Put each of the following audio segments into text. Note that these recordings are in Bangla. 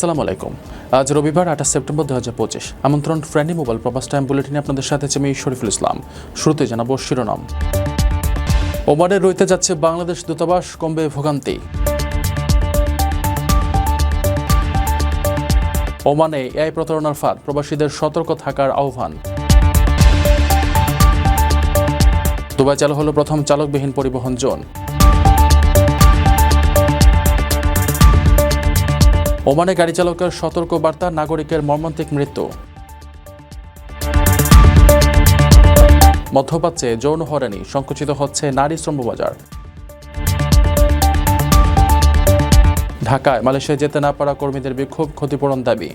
আসসালামু আলাইকুম। আজ রবিবার, আঠাশ সেপ্টেম্বর দু হাজার পঁচিশ। আমন্ত্রণ ফ্রেন্ডলি মোবাইল প্রবাস টাইম বুলেটিনে আপনাদের সাথে আছে আমি শরীফুল ইসলাম। শুরুতে জানাব শিরোনাম। ওমানে রইতে যাচ্ছে বাংলাদেশ দূতাবাস, কমবে ভোগান্তি। ওমানে এআই প্রতারণার ফাঁদ, প্রবাসীদের সতর্ক থাকার আহ্বান। দুবাই চালু হলো প্রথম চালকবিহীন পরিবহন জোন। ওমানে গাড়ি চালকের সতর্ক বার্তা নাগরিকের মর্মান্তিক মৃত্যু। মধ্যপ্রাচ্যে যৌন হয়রানি, সংকুচিত হচ্ছে নারী শ্রম বাজার ঢাকায় মালয়েশিয়ায় যেতে না পারা কর্মীদের বিক্ষোভ, ক্ষতিপূরণ দাবি।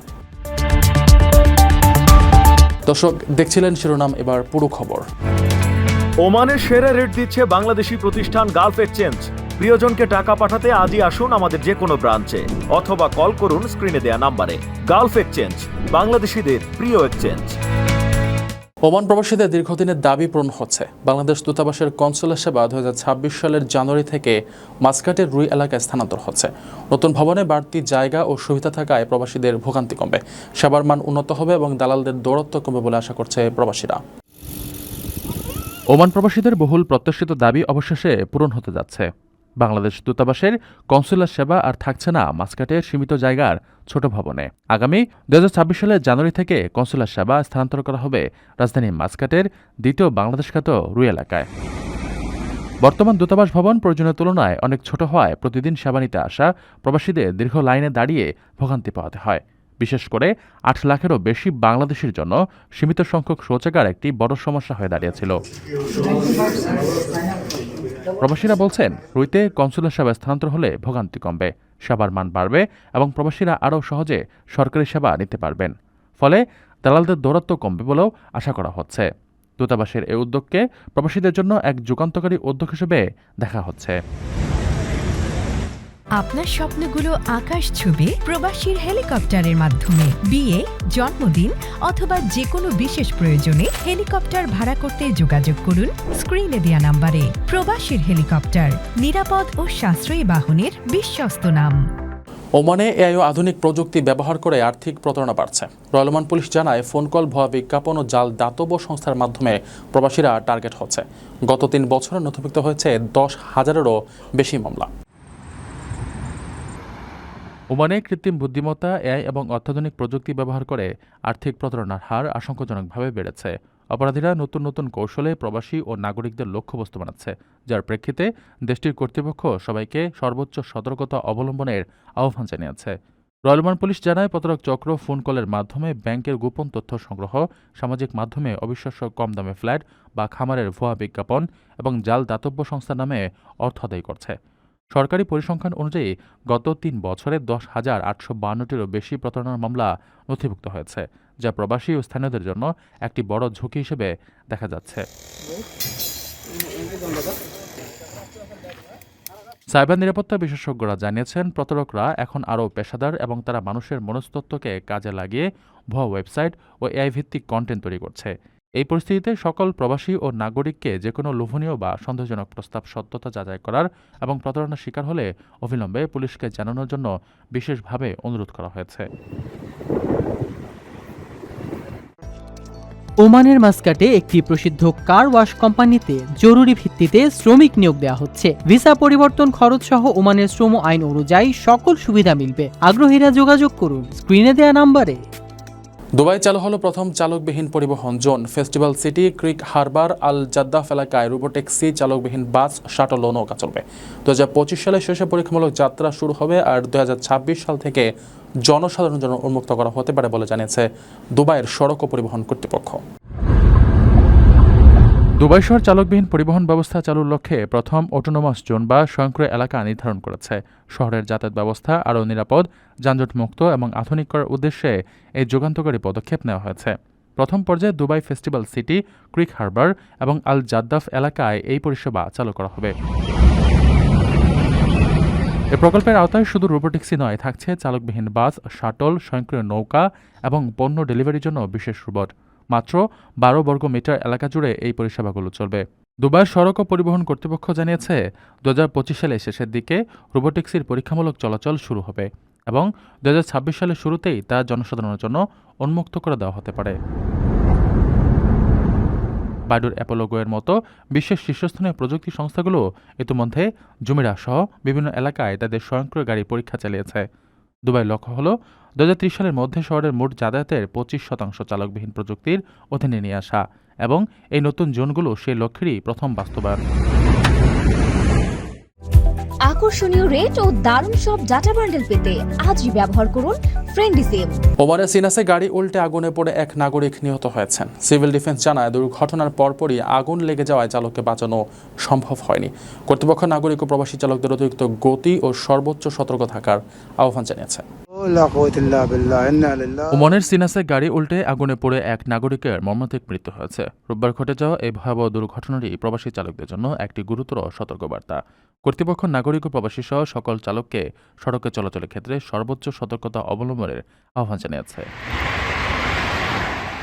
দর্শক, দেখছিলেন শিরোনাম, এবার পুরো খবর। ওমানের সেরা রেট দিচ্ছে বাংলাদেশি প্রতিষ্ঠান গালফ এক্সচেঞ্জ। প্রিয়জনকে টাকা পাঠাতে আজই আসুন আমাদের যে কোনো ব্রাঞ্চে অথবা কল করুন স্ক্রিনে দেয়া নাম্বারে। গালফ এক্সচেঞ্জ বাংলাদেশিদের প্রিয় এক্সচেঞ্জ। ওমান প্রবাসীদের দীর্ঘদিনের দাবি পূরণ হচ্ছে। বাংলাদেশ দূতাবাসের কনসুলার সেবা দু ছাব্বিশ সালের জানুয়ারি থেকে মাসকাটের রুই এলাকায় স্থানান্তর হচ্ছে। নতুন ভবনে বাড়তি জায়গা ও সুবিধা থাকায় প্রবাসীদের ভোগান্তি কমবে। সেবার মান উন্নত হবে এবং দালালদের দৌরত্ব কমবে বলে আশা করছে প্রবাসীরা। ওমান প্রবাসীদের বহুল প্রত্যাশিত দাবি অবশেষে পূরণ হতে যাচ্ছে। বাংলাদেশ দূতাবাসের কনসুলার সেবা আর থাকছে না মাসকাটের সীমিত জায়গার ছোট ভবনে। আগামী দু হাজার ছাব্বিশ সালের জানুয়ারি থেকে কনসুলার সেবা স্থানান্তর করা হবে রাজধানী মাসকাটের দ্বিতীয় বাংলাদেশ খ্যাত রুই এলাকায়। বর্তমান দূতাবাস ভবন প্রয়োজনের তুলনায় অনেক ছোট হওয়ায় প্রতিদিন সেবা নিতে আসা প্রবাসীদের দীর্ঘ লাইনে দাঁড়িয়ে ভোগান্তি পাওয়াতে হয়। বিশেষ করে আট লাখেরও বেশি বাংলাদেশের জন্য সীমিত সংখ্যক শৌচাগার একটি বড় সমস্যা হয়ে দাঁড়িয়েছিল। প্রবাসীরা বলছেন, রুইতে কনসুলার সেবা স্থানান্তর হলে ভোগান্তি কমবে, সেবার মান বাড়বে এবং প্রবাসীরা আরও সহজে সরকারি সেবা নিতে পারবেন। ফলে দালালদের দৌরত্ব কমবে বলেও আশা করা হচ্ছে। দূতাবাসের এই উদ্যোগকে প্রবাসীদের জন্য এক যুগান্তকারী উদ্যোগ হিসেবে দেখা হচ্ছে। আপনার স্বপ্নগুলো আকাশ ছবি প্রবাসীর হেলিকপ্টারের মাধ্যমে। বিয়ে, জন্মদিন অথবা যে কোনো বিশেষ প্রয়োজনে হেলিকপ্টার ভাড়া করতে যোগাযোগ করুন স্ক্রিনে দেয়া নাম্বারে। প্রবাসীর হেলিকপ্টার, নিরাপদ ও সাশ্রয়ী বাহনের বিশ্বস্ত নাম। ওমানে এআই আধুনিক প্রযুক্তি ব্যবহার করে আর্থিক প্রতারণা বাড়ছে। রয়্যাল ওমান পুলিশ জানায়, ফোন কল, ভুয়া বিজ্ঞাপন ও জাল দাতব্য সংস্থার মাধ্যমে প্রবাসীরা টার্গেট হচ্ছে। গত তিন বছরে নথিভুক্ত হয়েছে দশ হাজারেরও বেশি মামলা। ওমানে কৃত্রিম বুদ্ধিমত্তা, এআই এবং অত্যাধুনিক প্রযুক্তি ব্যবহার করে আর্থিক প্রতারণার হার আশঙ্কাজনকভাবে বেড়েছে। অপরাধীরা নতুন নতুন কৌশলে প্রবাসী ও নাগরিকদের লক্ষ্যবস্তু বানাচ্ছে, যার প্রেক্ষিতে দেশটির কর্তৃপক্ষ সবাইকে সর্বোচ্চ সতর্কতা অবলম্বনের আহ্বান জানিয়েছে। রয়্যালমান পুলিশ জানায়, প্রতারক চক্র ফোন কলের মাধ্যমে ব্যাংকের গোপন তথ্য সংগ্রহ, সামাজিক মাধ্যমে অবিশ্বাস্য কম দামে ফ্ল্যাট বা খামারের ভুয়া বিজ্ঞাপন এবং জাল দাতব্য সংস্থা নামে অর্থ আদায় করছে। সরকারি পরিসংখ্যান অনুযায়ী গত তিন বছরে দশ হাজার আটশো বান্নটিরও বেশি প্রতারণার মামলা নথিভুক্ত হয়েছে, যা প্রবাসী ও স্থানীয়দের জন্য একটি বড় ঝুঁকি হিসেবে দেখা যাচ্ছে। সাইবার নিরাপত্তা বিশেষজ্ঞরা জানিয়েছেন, প্রতারকরা এখন আরও পেশাদার এবং তারা মানুষের মনস্তত্ত্বকে কাজে লাগিয়ে ভুয়া ওয়েবসাইট ও এআই ভিত্তিক কন্টেন্ট তৈরি করছে। এই পরিস্থিতিতে সকল প্রবাসী ও নাগরিককে যে কোনো লোভনীয় বা সন্দেহজনক প্রস্তাব সত্যতা যাচাই করার এবং প্রতারণার শিকার হলে অবিলম্বে পুলিশকে জানানোর জন্য বিশেষভাবে অনুরোধ করা হয়েছে। ওমানের মাস্কাটে একটি প্রসিদ্ধ কার ওয়াশ কোম্পানিতে জরুরি ভিত্তিতে শ্রমিক নিয়োগ দেওয়া হচ্ছে। ভিসা পরিবর্তন খরচ সহ ওমানের শ্রম আইন অনুযায়ী সকল সুবিধা মিলবে। আগ্রহীরা যোগাযোগ করুন। স্ক্রিনে দেওয়া নাম্বারে দুবাই চালু হলো প্রথম চালকবিহীন পরিবহন zone. Festival City, Creek Harbour Al Jaddaf এলাকায় রোবোট্যাক্সি চালকবিহীন বাস, শাটল ও নৌকা চলবে। দু হাজার পঁচিশ সালের শেষে পরীক্ষামূলক যাত্রা শুরু হবে আর দু হাজার ছাব্বিশ সাল থেকে জনসাধারণের জন্য উন্মুক্ত করা হতে পারে বলে জানিয়েছে দুবাইয়ের সড়ক ও পরিবহন কর্তৃপক্ষ। দুবাই শহর চালকবিহীন পরিবহন ব্যবস্থা চালুর লক্ষ্যে প্রথম অটোনোমাস জোন বা স্বয়ংক্রিয় এলাকা নির্ধারণ করেছে। শহরের যাতায়াত ব্যবস্থা আরও নিরাপদ, যানজটমুক্ত এবং আধুনিক করার উদ্দেশ্যে এই যুগান্তকারী পদক্ষেপ নেওয়া হয়েছে। প্রথম পর্যায়ে Dubai Festival City, Creek Harbour এবং আল জাদ্দাফ এলাকায় এই পরিষেবা চালু করা হবে। এ প্রকল্পের আওতায় শুধু রোবোটিক্সই নয়, থাকছে চালকবিহীন বাস, শাটল, স্বয়ংক্রিয় নৌকা এবং পণ্য ডেলিভারির জন্য বিশেষ রোবট। মাত্র বারো বর্গ মিটার এলাকা জুড়ে এই পরিষেবাগুলো চলবে। দুবাই সড়ক ও পরিবহন কর্তৃপক্ষ জানিয়েছে দু সালে শেষের দিকে রোবোটিক্সির পরীক্ষামূলক চলাচল শুরু হবে এবং দু হাজার ছাব্বিশ সালের শুরুতেই তা জনসাধারণের জন্য উন্মুক্ত করে দেওয়া হতে পারে। বাইডুর অ্যাপোলোগোয়ের মতো বিশ্বের শীর্ষস্থানীয় প্রযুক্তি সংস্থাগুলো ইতিমধ্যে জুমিরা সহ বিভিন্ন এলাকায় তাদের স্বয়ংক্রিয় গাড়ি পরীক্ষা চালিয়েছে। দুবাই লক্ষ্য হল দু হাজার ত্রিশ সালের মধ্যে শহরের মোট যাতায়াতের পঁচিশ শতাংশ চালকবিহীন প্রযুক্তির অধীনে নিয়ে আসা এবং এই নতুন জোনগুলো সেই লক্ষ্যেরই প্রথম বাস্তবায়ন। আকর্ষণীয় রেট ও দারুণ সব ডাটা বান্ডেল পেতে আজই ব্যবহার করুন ফ্রেন্ডি সিম ওমানের সিনাসে গাড়ি উল্টে আগুনে পড়ে এক নাগরিক নিহত হয়েছেন। সিভিল ডিফেন্স জানায় দুর্ঘটনার পরপরই আগুন লেগে যাওয়ায় চালককে বাঁচানো সম্ভব হয়নি। কর্তৃপক্ষ নাগরিক ও প্রবাসী চালকদের অতিরিক্ত গতি ও সর্বোচ্চ সতর্ক থাকার আহ্বান জানিয়েছে। ওমানের সিনাসে গাড়ি উল্টে আগুনে পড়ে এক নাগরিকের মর্মান্তিক মৃত্যু হয়েছে। রোববার ঘটে যাওয়া এই ভয়াবহ দুর্ঘটনাটি প্রবাসী চালকদের জন্য একটি গুরুতর সতর্কবার্তা। কর্তৃপক্ষ নাগরিক ও প্রবাসী সহ সকল চালককে সড়কে চলাচলের ক্ষেত্রে সর্বোচ্চ সতর্কতা অবলম্বনের আহ্বান জানিয়েছে।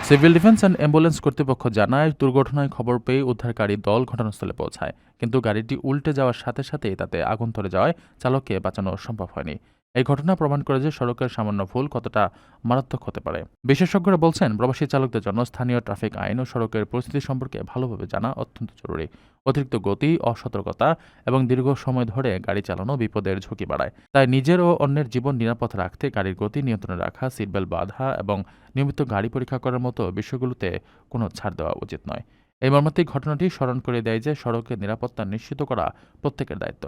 সিভিল ডিফেন্স অ্যান্ড অ্যাম্বুলেন্স কর্তৃপক্ষ জানায়, দুর্ঘটনায় খবর পেয়ে উদ্ধারকারী দল ঘটনাস্থলে পৌঁছায়। কিন্তু গাড়িটি উল্টে যাওয়ার সাথে সাথেই তাতে আগুন ধরে যাওয়ায় চালককে বাঁচানো সম্ভব হয়নি। এই ঘটনা প্রমাণ করে যে সড়কের সামান্য ভুল কতটা মারাত্মক হতে পারে। বিশেষজ্ঞরা বলছেন, প্রবাসী চালকদের জন্য স্থানীয় ট্রাফিক আইন ও সড়কের পরিস্থিতি সম্পর্কে ভালোভাবে জানা অত্যন্ত জরুরি। অতিরিক্ত গতি, অসতর্কতা এবং দীর্ঘ সময় ধরে গাড়ি চালানো বিপদের ঝুঁকি বাড়ায়। তাই নিজের ও অন্যের জীবন নিরাপদ রাখতে গাড়ির গতি নিয়ন্ত্রণে রাখা, সিটবেল্ট বাধা এবং নিয়মিত গাড়ি পরীক্ষা করার মতো বিষয়গুলোতে কোনো ছাড় দেওয়া উচিত নয়। এই মর্মান্তিক ঘটনাটি স্মরণ করে দেয় যে সড়কের নিরাপত্তা নিশ্চিত করা প্রত্যেকের দায়িত্ব।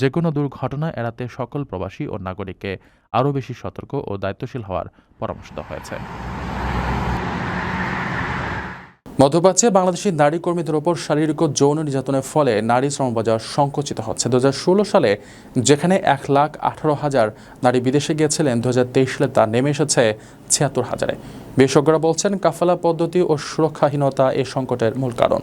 যে কোনো দুর্ঘটনা এড়াতে সকল প্রবাসী ও নাগরিককে আরও বেশি সতর্ক ও দায়িত্বশীল হওয়ার পরামর্শ দেওয়া হয়েছে। মধ্যপ্রাচ্যে বাংলাদেশি নারী কর্মীদের ওপর শারীরিক ও যৌন নির্যাতনের ফলে নারী শ্রমবাজার সংকুচিত হচ্ছে। দু হাজার ষোলো সালে যেখানে এক লাখ আঠারো হাজার নারী বিদেশে গিয়েছিলেন দু হাজার তেইশ সালে তা নেমে এসেছে ছিয়াত্তর হাজারে। বিশেষজ্ঞরা বলছেন, কাফালা পদ্ধতি ও সুরক্ষাহীনতা এ সংকটের মূল কারণ।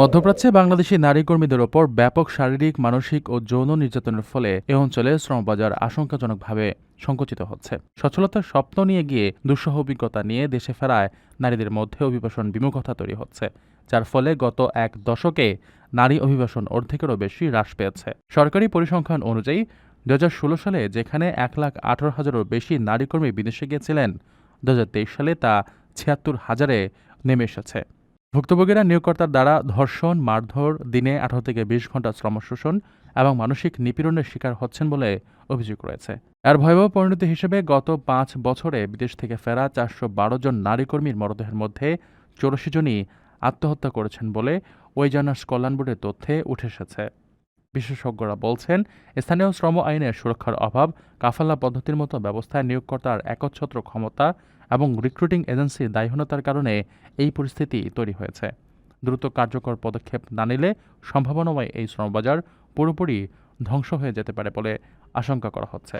মধ্যপ্রাচ্যে বাংলাদেশি নারী কর্মীদের ওপর ব্যাপক শারীরিক, মানসিক ও যৌন নির্যাতনের ফলে এ অঞ্চলে শ্রমবাজার আশঙ্কাজনকভাবে সংকুচিত হচ্ছে। সচ্ছলতার স্বপ্ন নিয়ে গিয়ে দুঃসহ অভিজ্ঞতা নিয়ে দেশে ফেরায় নারীদের মধ্যে অভিবাসন বিমুখতা তৈরি হচ্ছে, যার ফলে গত এক দশকে নারী অভিবাসন অর্ধেকেরও বেশি হ্রাস পেয়েছে। সরকারি পরিসংখ্যান অনুযায়ী দু হাজার ষোলো সালে যেখানে এক লাখ আঠারো হাজারও বেশি নারী কর্মী বিদেশে গিয়েছিলেন দু হাজার তেইশ সালে তা ছিয়াত্তর হাজারে নেমে এসেছে। ভুক্তভোগীরা নিয়োগকর্তার দ্বারা ধর্ষণ, মারধর, দিনে আঠারো থেকে বিশ ঘণ্টা শ্রম শোষণ এবং মানসিক নিপীড়নের শিকার হচ্ছেন বলে অভিযোগ রয়েছে। এর ভয়াবহ পরিণতি হিসেবে গত পাঁচ বছরে বিদেশ থেকে ফেরা চারশো বারো জন নারী কর্মীর মরদেহের মধ্যে চৌরাশি জনই আত্মহত্যা করেছেন বলে ওই জানার্স কল্যাণ বোর্ডের তথ্যে উঠে এসেছে। বিশেষজ্ঞরা বলছেন, স্থানীয় শ্রম আইনের সুরক্ষার অভাব, কাফালা পদ্ধতির মতো ব্যবস্থায় নিয়োগকর্তার একচ্ছত্র ক্ষমতা এবং রিক্রুটিং এজেন্সি দায়হীনতার কারণে এই পরিস্থিতি তৈরি হয়েছে। দ্রুত কার্যকর পদক্ষেপ না নিলে সম্ভাবনাময় এই শ্রমবাজার পুরোপুরি ধ্বংস হয়ে যেতে পারে বলে আশঙ্কা করা হচ্ছে।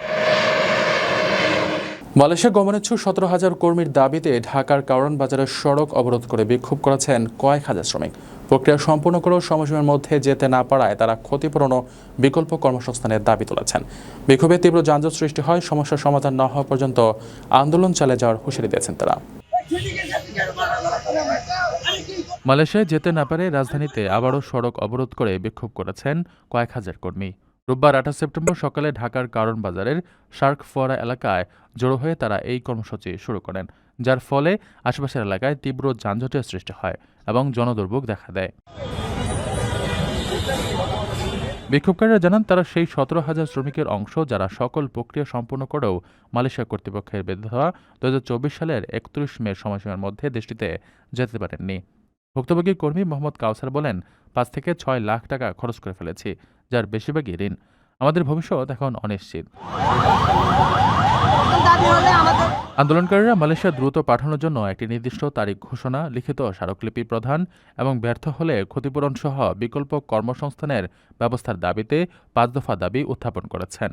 মালয়েশিয়া গমনেচ্ছু সতেরো হাজার কর্মীর দাবিতে ঢাকার কারণ বাজারের সড়ক অবরোধ করে বিক্ষোভ করেছেন কয়েক হাজার শ্রমিক। প্রক্রিয়া সম্পূর্ণ করেও সময়সীমার মধ্যে যেতে না পারায় তারা ক্ষতিপূরণ বিকল্প কর্মসংস্থানের দাবি তুলেছেন। বিক্ষোভে তীব্র যানজট সৃষ্টি হয়, সমস্যার সমাধান না হওয়া পর্যন্ত আন্দোলন চালিয়ে যাওয়ার হুঁশিয়ারি দিয়েছেন তারা। মালয়েশিয়ায় যেতে না পারে রাজধানীতে আবারও সড়ক অবরোধ করে বিক্ষোভ করেছেন কয়েক হাজার কর্মী। রোববার আঠাশ সেপ্টেম্বর সকালে ঢাকার কারণ বাজারের শার্ক ফোয়ারা এলাকায় জড়ো হয়ে তারা এই কর্মসূচি শুরু করেন। যার ফলে আশেপাশের এলাকায় তীব্র যানজটের সৃষ্টি হয় এবং জনদুর্ভোগ দেখা দেয়। বিক্ষোভকারীরা জানান, তারা সেই সতেরো হাজার শ্রমিকের অংশ যারা সকল প্রক্রিয়া সম্পূর্ণ করেও মালয়েশিয়া কর্তৃপক্ষের বেঁধে দেওয়া দু হাজার চব্বিশ সালের একত্রিশ মে সময়সীমার মধ্যে দেশটিতে যেতে পারেননি। ভুক্তভোগী কর্মী মোহাম্মদ কাউসার বলেন, পাঁচ থেকে ছয় লাখ টাকা খরচ করে ফেলেছি, যার বেশিরভাগই ঋণ। আমাদের ভবিষ্যৎ এখন অনিশ্চিত। আন্দোলনকারীরা মালয়েশিয়া দ্রুত পাঠানোর জন্য একটি নির্দিষ্ট তারিখ ঘোষণা লিখিত স্মারকলিপি প্রদান এবং ব্যর্থ হলে ক্ষতিপূরণ সহ বিকল্প কর্মসংস্থানের ব্যবস্থার দাবিতে পাঁচ দফা দাবি উত্থাপন করেছেন।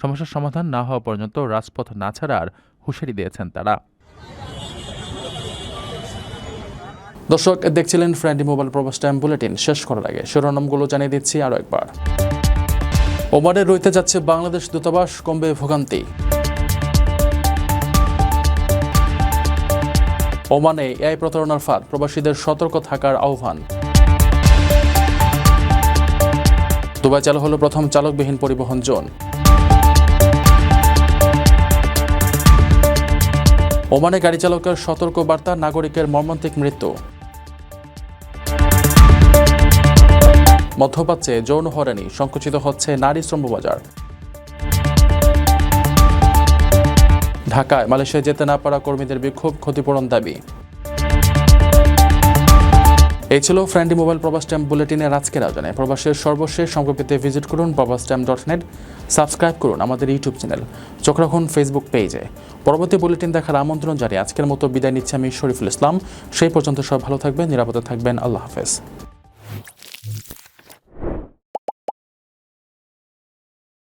সমস্যার সমাধান না হওয়া পর্যন্ত রাজপথ না ছাড়ার হুঁশিয়ারি দিয়েছেন তারা। দর্শক দেখছিলেন ফ্রেন্ডি মোবাইল প্রবাস টাইম বুলেটিন। শেষ করার আগে শিরোনামগুলো জানিয়ে দিচ্ছি আরও একবার। ওমানে রইতে যাচ্ছে বাংলাদেশ দূতাবাস কমবে ভোগান্তি। ওমানে এআই প্রতারণার ফাঁদ, প্রবাসীদের সতর্ক থাকার আহ্বান। দুবাই চালু হলো প্রথম চালকবিহীন পরিবহন জোন। ওমানে গাড়ি চালকের সতর্ক বার্তা, নাগরিকের মর্মান্তিক মৃত্যু। মধ্যপ্রাচ্যে যৌন হরানি সংকুচিত হচ্ছে নারী শ্রম ঢাকায় মালয়েশিয়া যেতে না পারা কর্মীদের বিক্ষোভ, ক্ষতিপূরণ দাবি। এই ছিল ফ্রেন্ডি মোবাইল প্রবাস ট্যাম্প বুলেটিনের আজকের আয়োজনে। প্রবাসের সর্বশেষ পেতে ভিজিট করুন প্রবাস ট্যাম্প ডট নেট সাবস্ক্রাইব করুন আমাদের ইউটিউব চ্যানেল। চোখ রাখুন ফেসবুক পেজে পরবর্তী বুলেটিন দেখার আমন্ত্রণ জানিয়ে আজকের মতো বিদায় নিচ্ছে আমি শরীফুল ইসলাম। সেই পর্যন্ত সব ভালো থাকবেন, নিরাপদে থাকবেন। আল্লাহ হাফেজ।